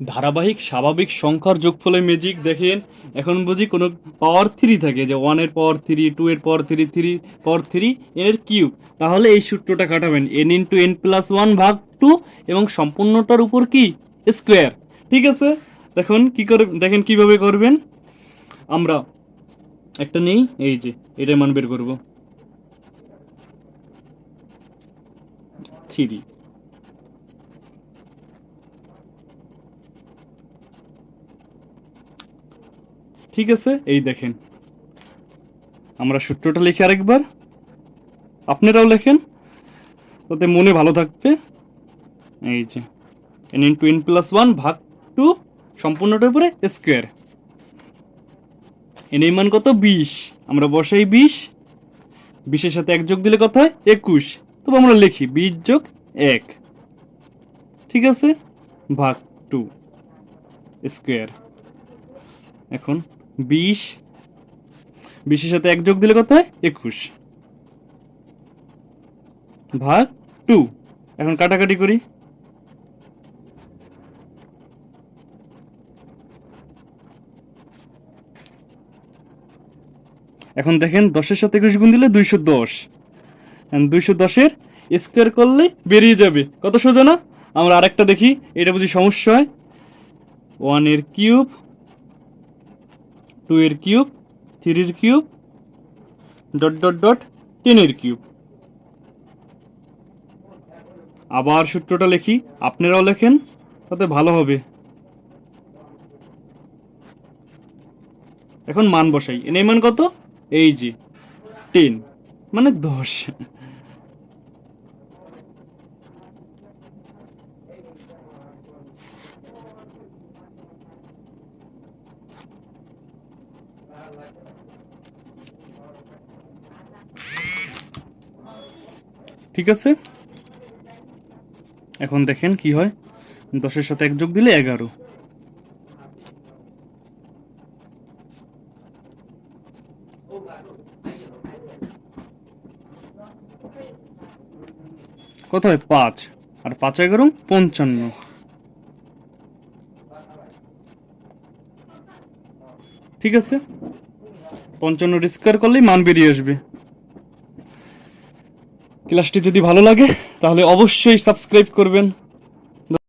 ধারাবাহিক, স্বাভাবিক, সংখ্যার যোগফলের ম্যাজিক দেখেন। এখন বুঝি কোনো পাওয়ার থ্রি থাকে যে ওয়ানের পাওয়ার থ্রি টু এর power three three power three এর কিউব তাহলে এই সূত্রটা কাটাবেন। N into N plus one ভাগ টু এবং সম্পূর্ণটার উপর কি? স্কোয়ার ঠিক আছে? দেখুন কি করে দেখেন কীভাবে করবেন। আমরা একটা নেই, এই যে এটা মান বের করব। থ্রি ঠিক আছে? এই দেখেন। আমরা সূত্রটা লিখে আরেকবার। আপনারাও লেখেন, তাতে মনে ভালো থাকবে। এই যে N into N plus one ভাগ টু সম্পূর্ণটার উপরে স্কোয়ার এন এই মান কত? বিশ। আমরা বসাই বিশ। বিশের সাথে এক যোগ দিলে কত হয়? একুশ। তবে আমরা লিখি বিশ যোগ এক। ঠিক আছে? ভাগ টু স্কোয়ার এখন বিশ। বিশের সাথে এক যোগ দিলে কত হয়? একুশ। ভাগ টু। এখন কাটাকাটি করি। এখন দেখেন দশের সাথে একুশ গুণ দিলে দুইশো দশ। দুইশো দশের স্কোয়ার করলে বেরিয়ে যাবে। কত সোজা না? আমরা আরেকটা দেখি। এটা বুঝি সমস্যা হয়। ওয়ানের কিউব টু এর কিউব, থ্রির কিউব, ডট ডট ডট, টেনের কিউব। আবার সূত্রটা লিখি, আপনারাও লেখেন, তাতে ভালো হবে। এখন মান বসাই। এনে মান কত? এই যে, টেন মানে দশ। ঠিক আছে? এখন দেখেন কি হয়। দশের সাথে এক যোগ দিলে এগারো। কত হয়? পাঁচ। আর পাঁচ এগারো, পঞ্চান্ন। ঠিক আছে? পঞ্চান্ন স্কোয়ার করলেই মান বেরিয়ে আসবে। ক্লাসটি যদি ভালো লাগে তাহলে অবশ্যই সাবস্ক্রাইব করবেন।